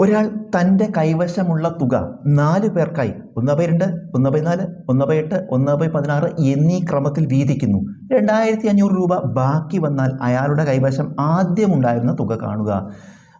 ഒരാൾ തന്റെ കൈവശമുള്ള തുക നാല് പേർക്കായി ഒന്ന് ബൈ രണ്ട് ഒന്ന് ബൈ നാല് ഒന്ന് ബൈ എട്ട് ഒന്ന് ബൈ പതിനാറ് എന്നീ ക്രമത്തിൽ വീതിക്കുന്നു. രണ്ടായിരത്തി അഞ്ഞൂറ് രൂപ ബാക്കി വന്നാൽ അയാളുടെ കൈവശം ആദ്യമുണ്ടായിരുന്ന തുക കാണുക.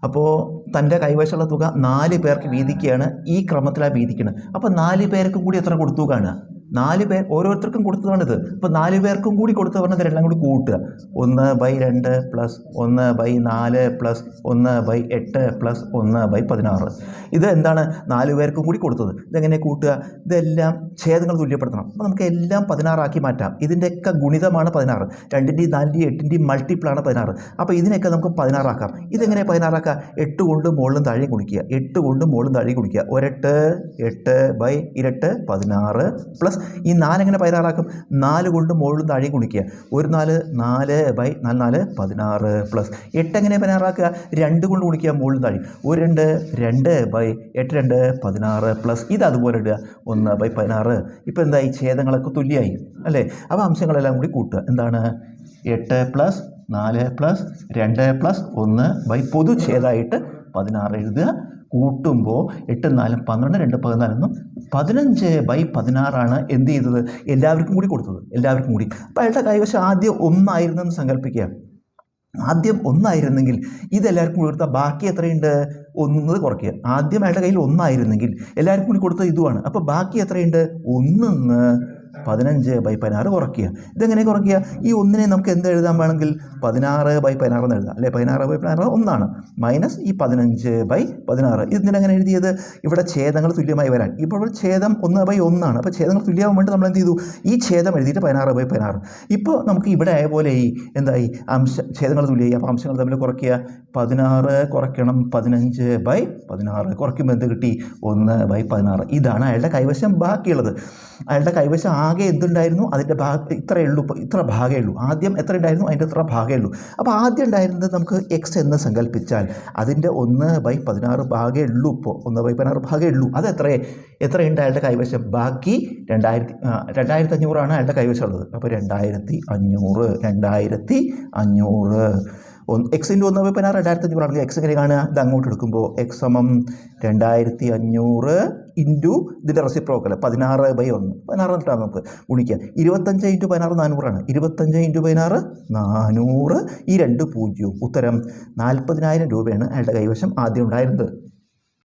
അപ്പോൾ തന്റെ കൈവശമുള്ള തുക നാല് പേർക്ക് വീതിക്കുകയാണ് ഈ ക്രമത്തിലാണ് വീതിക്കുന്നത് അപ്പോൾ നാല് പേർക്കും കൂടി എത്ര കൊടുത്തു കാണുക? നാല് പേർ ഓരോരുത്തർക്കും കൊടുത്തതാണിത്. അപ്പോൾ നാല് പേർക്കും കൂടി കൊടുത്തു പറഞ്ഞത് എല്ലാം കൂടി കൂട്ടുക. ഒന്ന് ബൈ രണ്ട് പ്ലസ് ഒന്ന് ബൈ നാല് പ്ലസ് ഒന്ന് ബൈ എട്ട് പ്ലസ് ഒന്ന് ബൈ പതിനാറ്. ഇത് എന്താണ്? നാല് പേർക്കും കൂടി കൊടുത്തത്. ഇതെങ്ങനെ കൂട്ടുക? ഇതെല്ലാം ഛേദങ്ങൾ തുല്യപ്പെടുത്തണം. അപ്പോൾ നമുക്ക് എല്ലാം പതിനാറാക്കി മാറ്റാം. ഇതിന്റെയൊക്കെ ഗുണിതമാണ് പതിനാറ്. രണ്ടിന്റെയും നാലിന്റെയും എട്ടിന്റെയും മൾട്ടിപ്പിളാണ് പതിനാറ്. അപ്പോൾ ഇതിനൊക്കെ നമുക്ക് പതിനാറാക്കാം. ഇതെങ്ങനെ പതിനാറാക്കാം എട്ട് കൊണ്ട് മുകളിലും താഴെ കുടിക്കുക എട്ട് കൊണ്ട് മുകളിലും താഴെ കുടിക്കുക ഒരെട്ട് എട്ട് ബൈ ഇരട്ട് പതിനാറ് പ്ലസ് ഈ നാലെങ്ങനെ പതിനാറാക്കും നാല് കൊണ്ട് മുകളിലും താഴെയും കുണിക്കുക ഒരു നാല് നാല് ബൈ നാല് നാല് പതിനാറ് പ്ലസ് എട്ട് എങ്ങനെ പതിനാറാക്കുക? രണ്ട് കൊണ്ട് കുണിക്കുക മുകളിലും താഴെ ഒരു രണ്ട് രണ്ട് ബൈ എട്ട് രണ്ട് പതിനാറ് പ്ലസ് ഇത് അതുപോലെ ഇടുക. ഒന്ന് ബൈ പതിനാറ്. ഇപ്പോൾ എന്തായി? ഛേദങ്ങളൊക്കെ തുല്യമായി അല്ലേ? അപ്പോൾ അംശങ്ങളെല്ലാം കൂടി കൂട്ടുക. എന്താണ്? എട്ട് പ്ലസ് നാല് പ്ലസ് രണ്ട് പ്ലസ് ഒന്ന് ബൈ പൊതു ഛേദമായിട്ട് പതിനാറ് എഴുതുക. കൂട്ടുമ്പോൾ എട്ട് നാലും പന്ത്രണ്ട് രണ്ട് പതിനാലൊന്നും പതിനഞ്ച് ബൈ പതിനാറാണ് എന്ത് ചെയ്തത്? എല്ലാവർക്കും കൂടി കൊടുത്തത്. എല്ലാവർക്കും കൂടി. അപ്പോൾ അയാളുടെ കൈവശം ആദ്യം ഒന്നായിരുന്നെന്ന് സങ്കല്പിക്കുക. ആദ്യം ഒന്നായിരുന്നെങ്കിൽ ഇതെല്ലാവർക്കും കൂടി കൊടുത്താൽ ബാക്കി എത്രയുണ്ട്? ഒന്ന് കുറയ്ക്കുക. ആദ്യം അയാളുടെ കയ്യിൽ ഒന്നായിരുന്നെങ്കിൽ എല്ലാവർക്കും കൂടി കൊടുത്തത് ഇതുമാണ്. അപ്പോൾ ബാക്കി എത്രയുണ്ട്? ഒന്നിന്ന് പതിനഞ്ച് ബൈ പതിനാറ് കുറയ്ക്കുക. ഇതെങ്ങനെ കുറയ്ക്കുക? ഈ ഒന്നിനെ നമുക്ക് എന്ത് എഴുതാൻ വേണമെങ്കിൽ? പതിനാറ് ബൈ പതിനാറ് എന്ന് എഴുതാം. അല്ലെ? പതിനാറ് ബൈ പതിനാറ് ഒന്നാണ്. മൈനസ് ഈ പതിനഞ്ച് ബൈ പതിനാറ്. ഇതിനെങ്ങനെ എഴുതിയത്? ഇവിടെ ഛേദങ്ങൾ തുല്യമായി വരാൻ. ഇപ്പോൾ ഇവിടെ ഛേദം ഒന്ന് ബൈ ഒന്നാണ്. അപ്പോൾ ഛേദങ്ങൾ തുല്യമാകാൻ വേണ്ടി നമ്മൾ എന്ത് ചെയ്തു? ഈ ഛേദം എഴുതിയിട്ട് പതിനാറ് ബൈ പതിനാറ്. ഇപ്പോൾ നമുക്ക് ഇവിടെ ആയ പോലെ ഈ എന്തായി? അംശ ഛേദങ്ങൾ തുല്യമായി. അപ്പോൾ അംശങ്ങൾ തമ്മിൽ കുറയ്ക്കുക. പതിനാറ് കുറയ്ക്കണം. പതിനഞ്ച് ബൈ പതിനാറ്. കുറയ്ക്കുമ്പോൾ എന്ത് കിട്ടി? ഒന്ന് ബൈ പതിനാറ്. ഇതാണ് അയാളുടെ കൈവശം ബാക്കിയുള്ളത്. അയാളുടെ കൈവശം ആകെ എന്തുണ്ടായിരുന്നു? അതിന്റെ ഭാഗ ഇത്രയേ ഉള്ളൂ ഇത്ര ഭാഗമേ ഉള്ളൂ. ആദ്യം എത്ര ഉണ്ടായിരുന്നു? അതിന്റെ ഇത്ര ഭാഗമേ ഉള്ളൂ. അപ്പോൾ ആദ്യം ഉണ്ടായിരുന്നത് നമുക്ക് എക്സ് എന്ന് സങ്കല്പിച്ചാൽ അതിന്റെ ഒന്ന് ബൈ പതിനാറ് ഭാഗമേ ഉള്ളൂ ഇപ്പോൾ ഒന്ന് ബൈ പതിനാറ് ഭാഗമേ ഉള്ളൂ. അത് എത്രയേ? എത്രയുണ്ട് അയാളുടെ കൈവശം? ബാക്കി രണ്ടായിരത്തി രണ്ടായിരത്തി അഞ്ഞൂറാണ് അയാളുടെ കൈവശം ഉള്ളത് അപ്പോൾ രണ്ടായിരത്തി അഞ്ഞൂറ് രണ്ടായിരത്തി അഞ്ഞൂറ് ഒന്ന് എക്സിന്റെ ഒന്ന് പോയി പതിനാറ് രണ്ടായിരത്തി അഞ്ഞൂറാണെങ്കിൽ എക്സ് എങ്ങനെ കാണുക? ഇത് അങ്ങോട്ട് എടുക്കുമ്പോൾ എക്സ് സമം രണ്ടായിരത്തി അഞ്ഞൂറ് ഇന്റു ഇതിന്റെ റെസിപ്രോക്കൽ പതിനാറ് ബൈ ഒന്ന്. പതിനാറ് എന്നിട്ടാണ് നമുക്ക് ഗുണിക്കുക ഇരുപത്തഞ്ച് ഇന്റു പതിനാറ് നാനൂറാണ്. ഇരുപത്തഞ്ച് ഇന്റു പതിനാറ് നാനൂറ്. ഈ രണ്ട് പൂജ്യവും. ഉത്തരം നാൽപ്പതിനായിരം രൂപയാണ് അയാളുടെ കൈവശം ആദ്യം ഉണ്ടായിരുന്നത്.